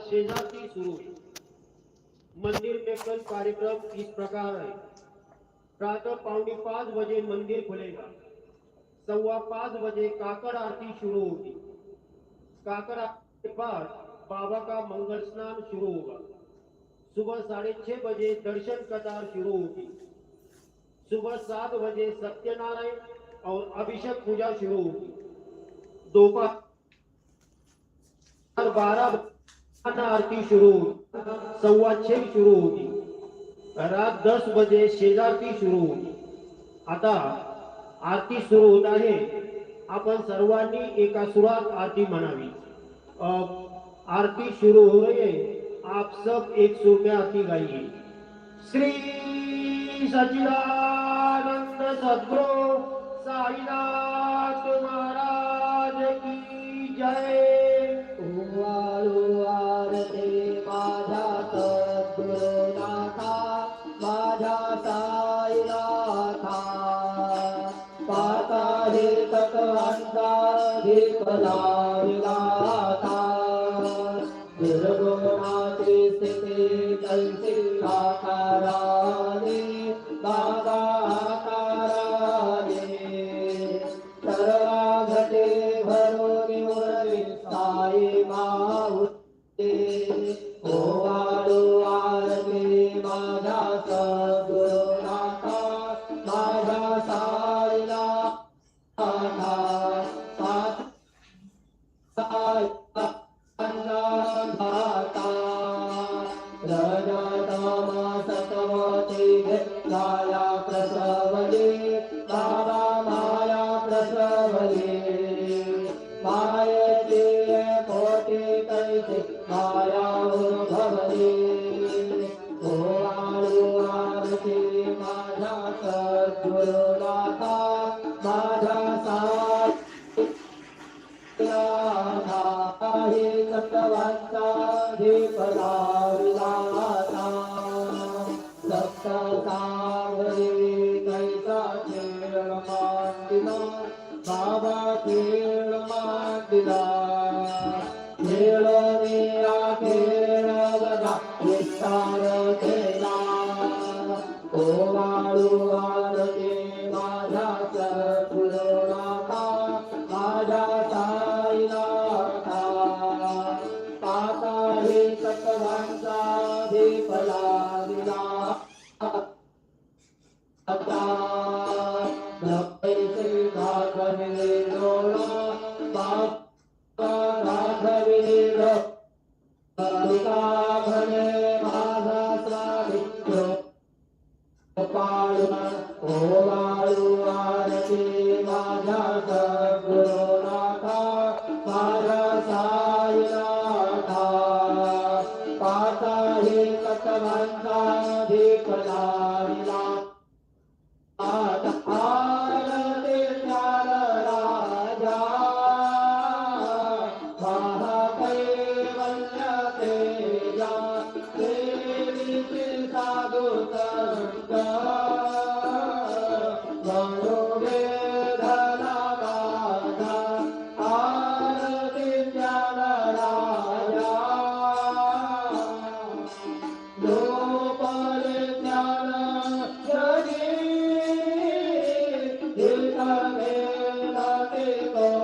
शेजारती शुरू मंदिर में कल कार्यक्रम इस प्रकार है। प्रातः पौने पाँच बजे मंदिर खुलेगा। सवा पाँच बजे काकड़ आरती शुरू होगी। काकड़ आरती के बाद बाबा का मंगल स्नान शुरू होगा। सुबह साढ़े छह बजे दर्शन कतार शुरू होगी। सुबह सात बजे सत्यनारायण और अभिषेक पूजा शुरू होगी। दोपहर बारह आता आरती शुरू होगी सव्वा छह शुरू होगी रात दस बजे शेजारती सुरू होगी आता आरती सुरू होत आहे. आपण सर्वांनी एका सुरात आरती म्हणावी. आरती शुरू हो रही है आप सब एक सुर में आरती गाइए श्री सचिदानंद सद्गुरु साईनाथ महाराज की जय. Hello. हे सत्तवांचा हे विलासा सप्त सत्वांचा दीपला ta ni ta ti ta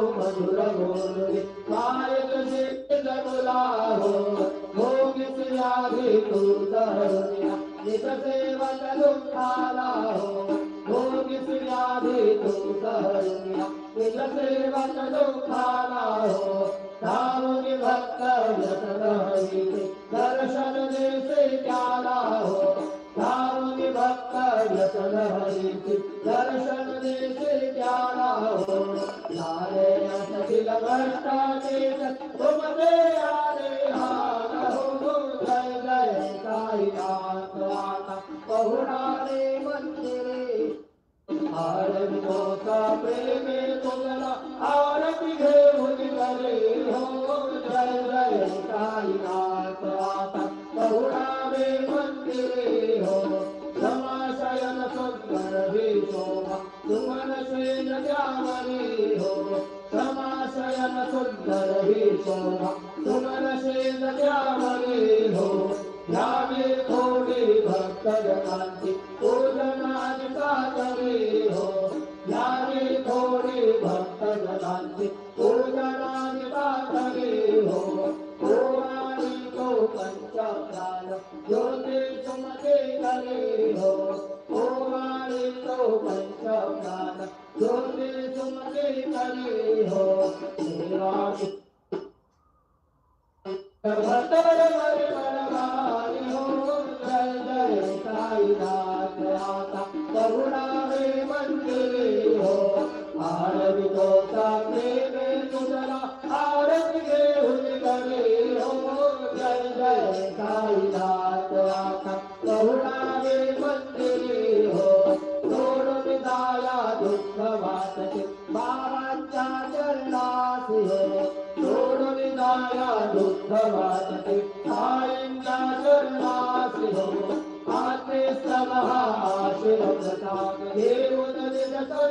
मधुर बोल नायक सिद्ध हो भोगित यादी तुझ्या नित सेवक दुःखाला भक्त दर्शन देसे त्याला हो धारुनि भक्त व्यसन हरिति दर्शन देखे हो धारे नशिल भ्रष्टाचेत तुम दे सन्धरवी सोना तुम नशे न क्या मरे हो नागे थोड़ी भक्त जनाती ओ राता करुणा हे मंदिर हो मानवितो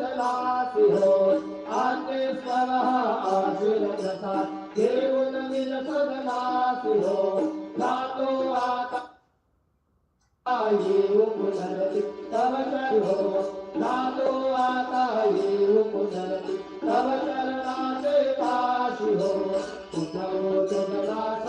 विलासिहो आद्यस्वरः आशिरदता देवनमिलसदनासिहो धातो आता येव पुनरति तव चरिहो धातो आता येव चरणाचे पाशिहो उद्धवो चरणास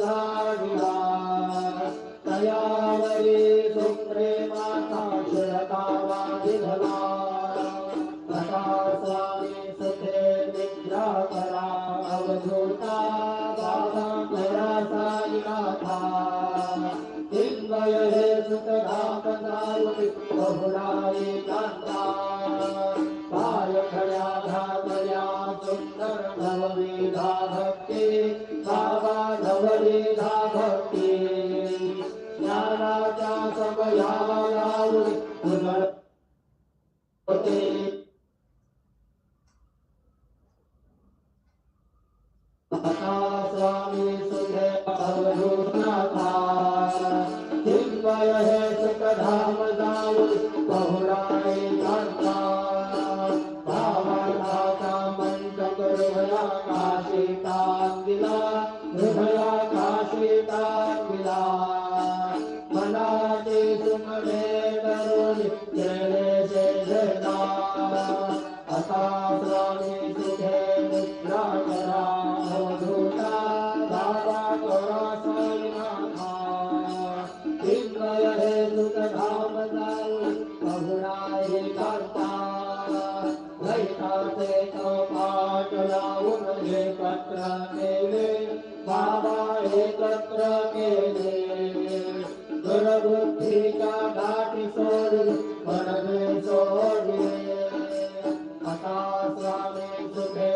धारुणा तया समजाला the.